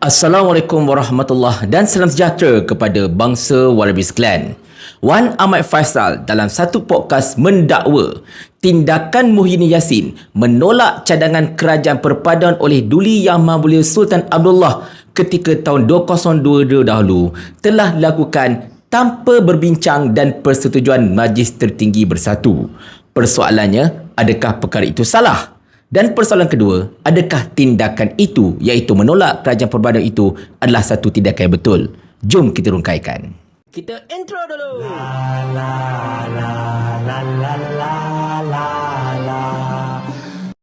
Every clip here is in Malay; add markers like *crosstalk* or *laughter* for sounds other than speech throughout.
Assalamualaikum warahmatullahi dan salam sejahtera kepada bangsa Wallabies Clan. Wan Ahmad Faisal dalam satu podcast mendakwa tindakan Muhyiddin Yassin menolak cadangan kerajaan perpaduan oleh Duli Yang Maha Mulia Sultan Abdullah ketika tahun 2022 dahulu telah dilakukan tanpa berbincang dan persetujuan Majlis Tertinggi Bersatu. Persoalannya, adakah perkara itu salah? Dan persoalan kedua, adakah tindakan itu iaitu menolak kerajaan perbadan itu adalah satu tindakan yang betul? Jom kita rungkaikan. Kita intro dulu. La la la la la la la la.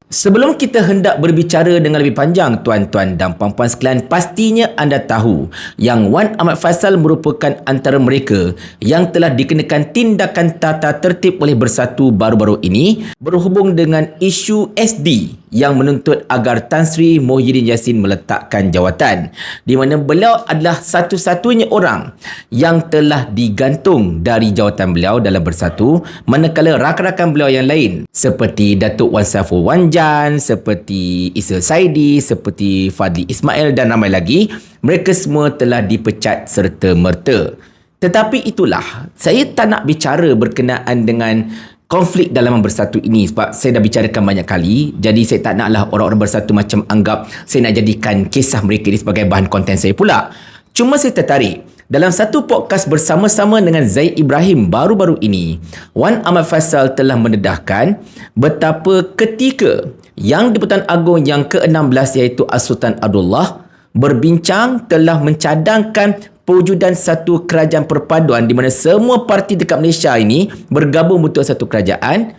Sebelum kita hendak berbicara dengan lebih panjang, tuan-tuan dan puan-puan sekalian, pastinya anda tahu yang Wan Ahmad Faisal merupakan antara mereka yang telah dikenakan tindakan tata tertib oleh Bersatu baru-baru ini berhubung dengan isu SD yang menuntut agar Tan Sri Muhyiddin Yassin meletakkan jawatan di mana beliau adalah satu-satunya orang yang telah digantung dari jawatan beliau dalam bersatu manakala rakan-rakan beliau yang lain seperti Datuk Wan Saiful Wanjan, seperti Isa Saidi, seperti Fadli Ismail dan ramai lagi mereka semua telah dipecat serta merta. Tetapi itulah, saya tak nak bicara berkenaan dengan konflik dalam bersatu ini sebab saya dah bicarakan banyak kali jadi saya tak naklah orang-orang bersatu macam anggap saya nak jadikan kisah mereka ini sebagai bahan konten saya pula cuma saya tertarik dalam satu podcast bersama-sama dengan Zaid Ibrahim baru-baru ini Wan Ahmad Faisal telah mendedahkan betapa ketika yang Dipertuan Agong yang ke-16 iaitu As-Sultan Abdullah berbincang telah mencadangkan pewujudan satu kerajaan perpaduan di mana semua parti dekat Malaysia ini bergabung untuk satu kerajaan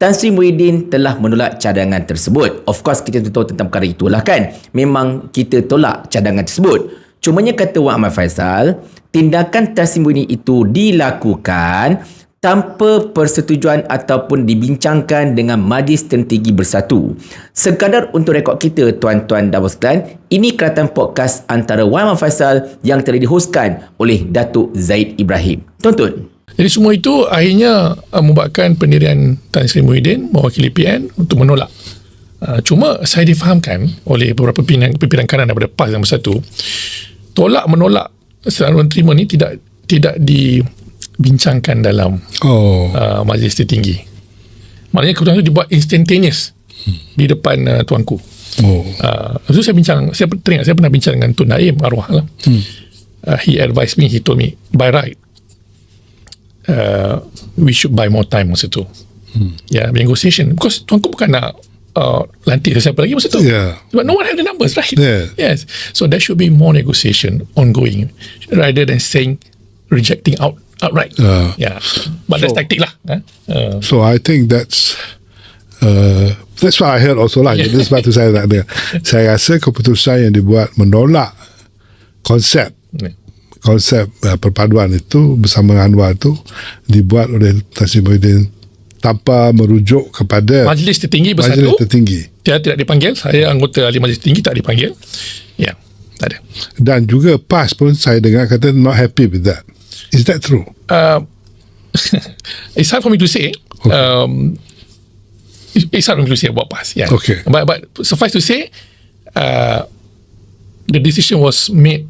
Tan Sri Muhyiddin telah menolak cadangan tersebut. Of course kita tahu tentang perkara itulah kan. Memang kita tolak cadangan tersebut. Cumanya kata Wan Ahmad Faisal, tindakan Muhyiddin itu dilakukan tanpa persetujuan ataupun dibincangkan dengan Majlis Tertinggi Bersatu. Sekadar untuk rekod kita, tuan-tuan dan sekalian, ini keratan podcast antara Wan Faisal yang telah dihoskan oleh Datuk Zaid Ibrahim. Tonton. Jadi semua itu akhirnya uh, membuatkan pendirian Tan Sri Muhyiddin mewakili PN untuk menolak. Uh, cuma saya difahamkan oleh beberapa pimpinan, pimpinan kanan daripada PAS yang bersatu, tolak menolak serangan terima ni tidak tidak di bincangkan dalam oh. uh, majlis tertinggi. Maknanya keputusan itu dibuat instantaneous hmm. di depan uh, tuanku. Oh. Uh, itu saya bincang, saya teringat saya pernah bincang dengan Tun Naim arwah lah. Hmm. Uh, he advised me, he told me, by right, uh, we should buy more time masa tu. Hmm. Yeah, negotiation. Because tuanku bukan nak uh, lantik siapa lagi masa tu. Yeah. But no one had the numbers, right? Yeah. Yes. So there should be more negotiation ongoing rather than saying rejecting out outright. Uh, yeah, but so, that's tactic lah. Eh? Uh, so I think that's uh, that's what I heard also lah. Yeah. Sebab tu saya tak ada. Saya rasa keputusan yang dibuat menolak konsep yeah. konsep uh, perpaduan itu bersama Anwar itu dibuat oleh Taslim Muhyiddin tanpa merujuk kepada majlis tertinggi bersatu majlis tertinggi dia tidak dipanggil saya anggota ahli majlis tertinggi tak dipanggil ya yeah, tak ada dan juga PAS pun saya dengar kata not happy with that Is that true? Uh, *laughs* it's hard for me to say. Okay. Um, it's hard for me to say about past. Yeah. Okay. But but suffice to say, uh, the decision was made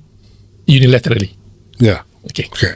unilaterally. Yeah. Okay. Okay.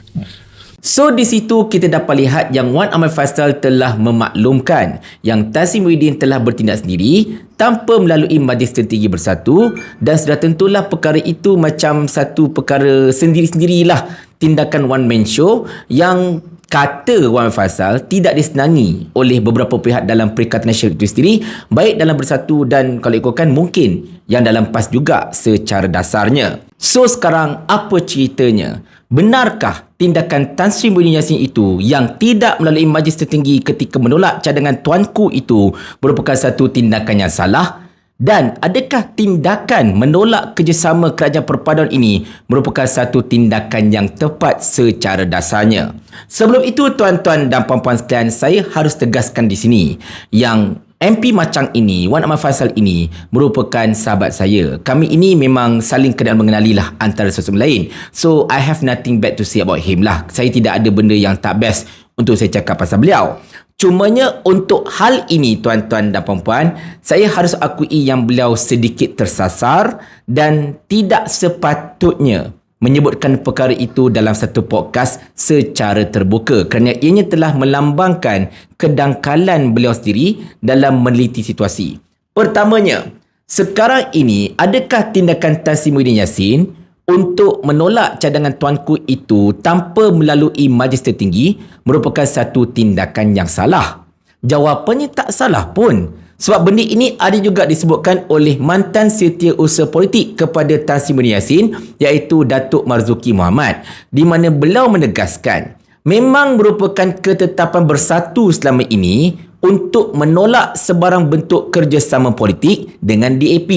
So di situ kita dapat lihat yang Wan Ahmad Faisal telah memaklumkan yang Tasim Muhyiddin telah bertindak sendiri tanpa melalui majlis tertinggi bersatu dan sudah tentulah perkara itu macam satu perkara sendiri-sendirilah tindakan one man show yang kata Wan Faisal tidak disenangi oleh beberapa pihak dalam Perikatan Nasional itu sendiri baik dalam bersatu dan kalau ikutkan mungkin yang dalam PAS juga secara dasarnya. So sekarang apa ceritanya? Benarkah tindakan Tan Sri Muhyiddin Yassin itu yang tidak melalui majlis tertinggi ketika menolak cadangan tuanku itu merupakan satu tindakan yang salah? Dan adakah tindakan menolak kerjasama kerajaan perpaduan ini merupakan satu tindakan yang tepat secara dasarnya? Sebelum itu tuan-tuan dan puan-puan sekalian, saya harus tegaskan di sini yang MP Macang ini, Wan Ahmad Faisal ini merupakan sahabat saya. Kami ini memang saling kenal mengenali lah antara sesuatu lain. So, I have nothing bad to say about him lah. Saya tidak ada benda yang tak best untuk saya cakap pasal beliau. Cumanya untuk hal ini tuan-tuan dan puan-puan, saya harus akui yang beliau sedikit tersasar dan tidak sepatutnya menyebutkan perkara itu dalam satu podcast secara terbuka kerana ianya telah melambangkan kedangkalan beliau sendiri dalam meneliti situasi. Pertamanya, sekarang ini adakah tindakan Tan Sri Muhyiddin Yassin untuk menolak cadangan tuanku itu tanpa melalui majlis tertinggi merupakan satu tindakan yang salah. Jawapannya tak salah pun. Sebab benda ini ada juga disebutkan oleh mantan setiausaha politik kepada Tan Sri Yassin iaitu Datuk Marzuki Muhammad di mana beliau menegaskan memang merupakan ketetapan bersatu selama ini untuk menolak sebarang bentuk kerjasama politik dengan DAP.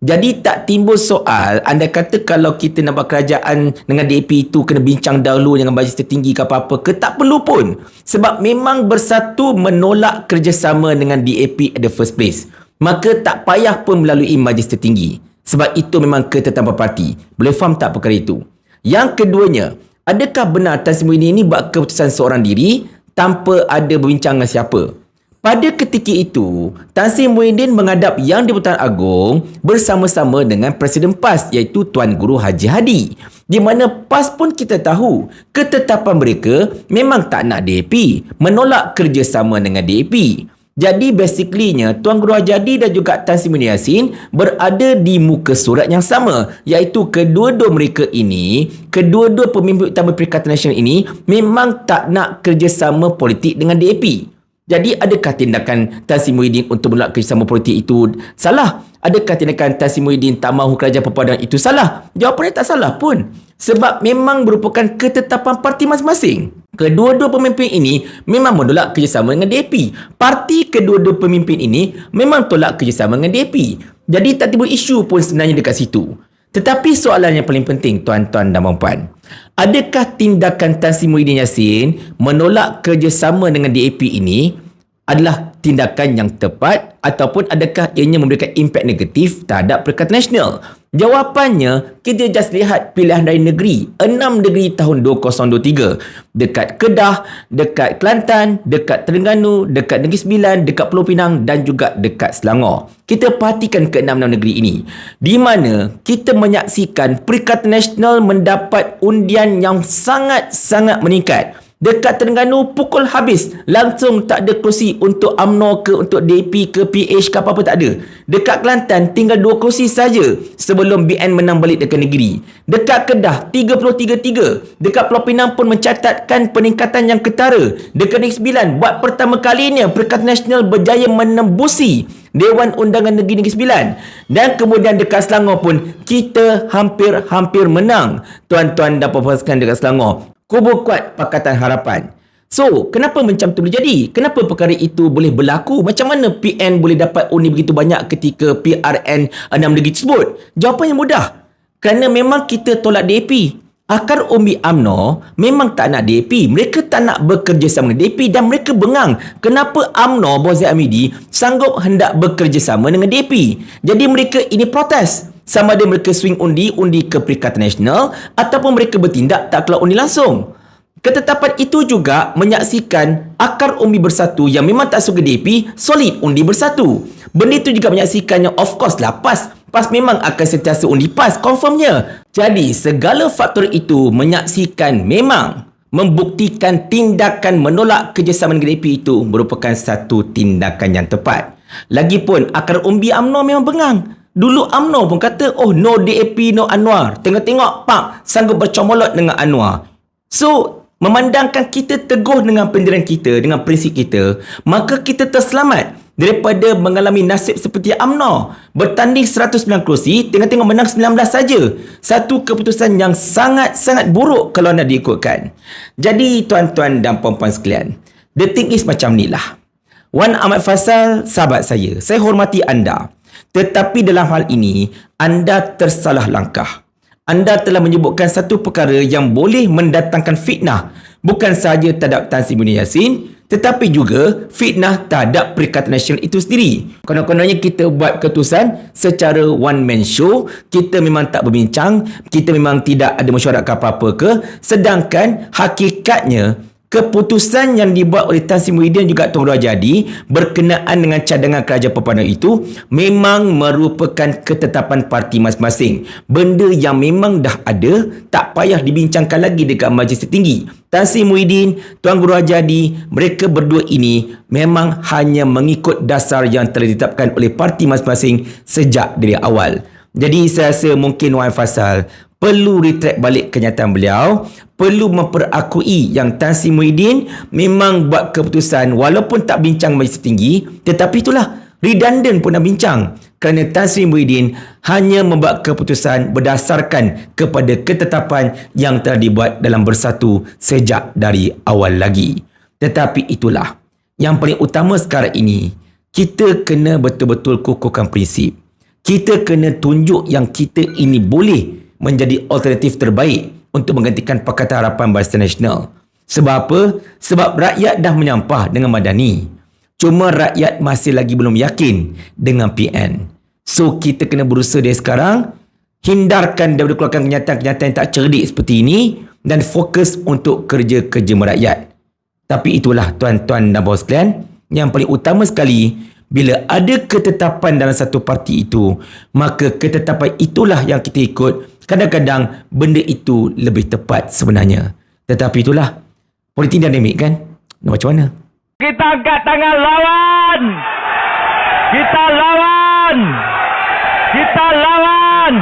Jadi tak timbul soal anda kata kalau kita nak buat kerajaan dengan DAP itu kena bincang dahulu dengan majlis tertinggi ke apa-apa ke tak perlu pun. Sebab memang bersatu menolak kerjasama dengan DAP at the first place. Maka tak payah pun melalui majlis tertinggi. Sebab itu memang ketetapan parti. Boleh faham tak perkara itu? Yang keduanya, adakah benar Tan Sri ini buat keputusan seorang diri tanpa ada berbincang dengan siapa? Pada ketika itu, Tan Sri Muhyiddin menghadap Yang di-Pertuan Agong bersama-sama dengan Presiden PAS iaitu Tuan Guru Haji Hadi. Di mana PAS pun kita tahu ketetapan mereka memang tak nak DAP, menolak kerjasama dengan DAP. Jadi basically-nya Tuan Guru Haji Hadi dan juga Tan Sri Muhyiddin Yassin berada di muka surat yang sama iaitu kedua-dua mereka ini, kedua-dua pemimpin utama Perikatan Nasional ini memang tak nak kerjasama politik dengan DAP. Jadi adakah tindakan Tan Sri Muhyiddin untuk menolak kerjasama politik itu salah? Adakah tindakan Tan Sri Muhyiddin tak mahu kerajaan perpaduan itu salah? Jawapannya tak salah pun. Sebab memang merupakan ketetapan parti masing-masing. Kedua-dua pemimpin ini memang menolak kerjasama dengan DAP. Parti kedua-dua pemimpin ini memang tolak kerjasama dengan DAP. Jadi tak timbul isu pun sebenarnya dekat situ. Tetapi soalan yang paling penting tuan-tuan dan puan-puan. Adakah tindakan Tan Sri Muhyiddin Yassin menolak kerjasama dengan DAP ini adalah tindakan yang tepat ataupun adakah ianya memberikan impak negatif terhadap Perikatan Nasional? Jawapannya, kita just lihat pilihan raya negeri. 6 negeri tahun 2023. Dekat Kedah, dekat Kelantan, dekat Terengganu, dekat Negeri Sembilan, dekat Pulau Pinang dan juga dekat Selangor. Kita perhatikan ke-6 negeri ini. Di mana kita menyaksikan Perikatan Nasional mendapat undian yang sangat-sangat meningkat. Dekat Terengganu pukul habis. Langsung tak ada kerusi untuk UMNO ke untuk DAP ke PH ke apa-apa tak ada. Dekat Kelantan tinggal dua kerusi saja sebelum BN menang balik dekat negeri. Dekat Kedah 33-3. Dekat Pulau Pinang pun mencatatkan peningkatan yang ketara. Dekat Negeri Sembilan buat pertama kalinya Perikatan Nasional berjaya menembusi Dewan Undangan Negeri Negeri Sembilan. Dan kemudian dekat Selangor pun kita hampir-hampir menang. Tuan-tuan dan puan-puan dekat Selangor kubu kuat Pakatan Harapan. So, kenapa macam tu boleh jadi? Kenapa perkara itu boleh berlaku? Macam mana PN boleh dapat undi begitu banyak ketika PRN 6 negeri tersebut? Jawapannya mudah. Kerana memang kita tolak DAP. Akar umbi AMNO memang tak nak DAP. Mereka tak nak bekerjasama dengan DAP dan mereka bengang. Kenapa AMNO, Bawah Zaid Amidi, sanggup hendak bekerjasama dengan DAP? Jadi mereka ini protes sama ada mereka swing undi, undi ke Perikatan Nasional ataupun mereka bertindak tak keluar undi langsung. Ketetapan itu juga menyaksikan akar umbi bersatu yang memang tak suka DAP, solid undi bersatu. Benda itu juga menyaksikannya of course lah PAS. PAS memang akan sentiasa undi PAS, confirmnya. Jadi segala faktor itu menyaksikan memang membuktikan tindakan menolak kerjasama dengan DAP itu merupakan satu tindakan yang tepat. Lagipun akar umbi UMNO memang bengang. Dulu UMNO pun kata, oh no DAP, no Anwar. Tengok-tengok, pak, sanggup bercomolot dengan Anwar. So, memandangkan kita teguh dengan pendirian kita, dengan prinsip kita, maka kita terselamat daripada mengalami nasib seperti UMNO. Bertanding 109 kerusi, tengok-tengok menang 19 saja. Satu keputusan yang sangat-sangat buruk kalau nak diikutkan. Jadi, tuan-tuan dan puan-puan sekalian, the thing is macam ni lah. Wan Ahmad Faisal, sahabat saya, saya hormati anda. Tetapi dalam hal ini, anda tersalah langkah. Anda telah menyebutkan satu perkara yang boleh mendatangkan fitnah. Bukan sahaja terhadap Tan Sri Muhyiddin Yassin, tetapi juga fitnah terhadap Perikatan Nasional itu sendiri. Konon-kononnya kita buat keputusan secara one man show, kita memang tak berbincang, kita memang tidak ada mesyuarat ke apa-apa ke, sedangkan hakikatnya keputusan yang dibuat oleh Tan Sri Muhyiddin juga Tuan Guru Jadi berkenaan dengan cadangan kerajaan perpaduan itu memang merupakan ketetapan parti masing-masing. Benda yang memang dah ada, tak payah dibincangkan lagi dekat majlis tertinggi. Tan Sri Muhyiddin, Tuan Guru Jadi, mereka berdua ini memang hanya mengikut dasar yang telah ditetapkan oleh parti masing-masing sejak dari awal. Jadi saya rasa mungkin Wan Fasal perlu retract balik kenyataan beliau, perlu memperakui yang Tan Sri Muhyiddin memang buat keputusan walaupun tak bincang majlis tinggi, tetapi itulah redundant pun dah bincang kerana Tan Sri Muhyiddin hanya membuat keputusan berdasarkan kepada ketetapan yang telah dibuat dalam bersatu sejak dari awal lagi. Tetapi itulah yang paling utama sekarang ini, kita kena betul-betul kukuhkan prinsip. Kita kena tunjuk yang kita ini boleh menjadi alternatif terbaik untuk menggantikan Pakatan Harapan Barisan Nasional. Sebab apa? Sebab rakyat dah menyampah dengan Madani. Cuma rakyat masih lagi belum yakin dengan PN. So kita kena berusaha dari sekarang hindarkan daripada keluarkan kenyataan-kenyataan yang tak cerdik seperti ini dan fokus untuk kerja-kerja merakyat. Tapi itulah tuan-tuan dan bos sekalian yang paling utama sekali bila ada ketetapan dalam satu parti itu maka ketetapan itulah yang kita ikut kadang-kadang benda itu lebih tepat sebenarnya. Tetapi itulah politik dinamik kan? Nak macam mana? Kita angkat tangan lawan. Kita lawan. Kita lawan.